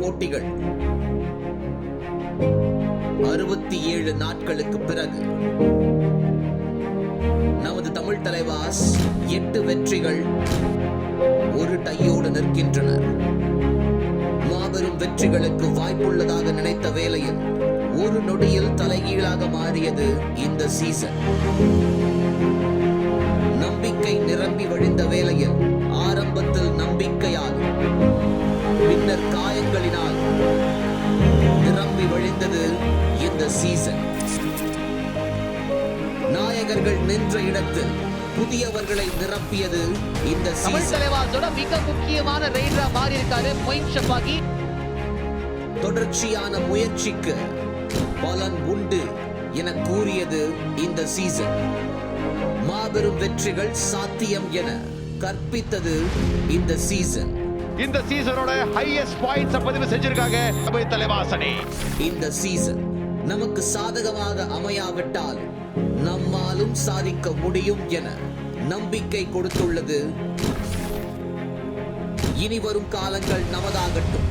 போட்டிகள். அறுபத்தி ஏழு நாட்களுக்கு பிறகு நமது தமிழ் தலைவாஸ் எட்டு வெற்றிகள் ஒரு டையோடு நிற்கின்றனர். மாபெரும் வெற்றிகளுக்கு வாய்ப்புள்ளதாக நினைத்த வேளையில் ஒரு நொடியில் தலைகீழாக மாறியது இந்த சீசன் நம்பிக்கை நிரம்பி வழிந்த பின்னர் காயங்களினால் நிரம்பி வழிந்தது இந்த சீசன் நாயகர்கள் நின்ற இடத்தில் புதியவர்களை நிரப்பியது இந்த தமிழ் சீசன் தலைவாசோட மிக முக்கியமான ரைடரா மாறி இருக்காரு மொயின் ஷபாகி தொடர்ச்சியான முயற்சிக்கு பலன் உண்டு என கூறியது இந்த சீசன் மாபெரும் வெற்றிகள் சாத்தியம் என கற்பித்தது இந்த சீசன் இந்த சீசனோட ஹையஸ்ட் பாயிண்ட்ஸ் பதிவு செஞ்சிருக்காங்க தமிழ் தலைவாசனே. இந்த சீசன் நமக்கு சாதகமாக அமையாவிட்டால் நம்மாலும் சாதிக்க முடியும் என நம்பிக்கை கொடுத்துள்ளது. இனி வரும் காலங்கள் நமதாகட்டும்.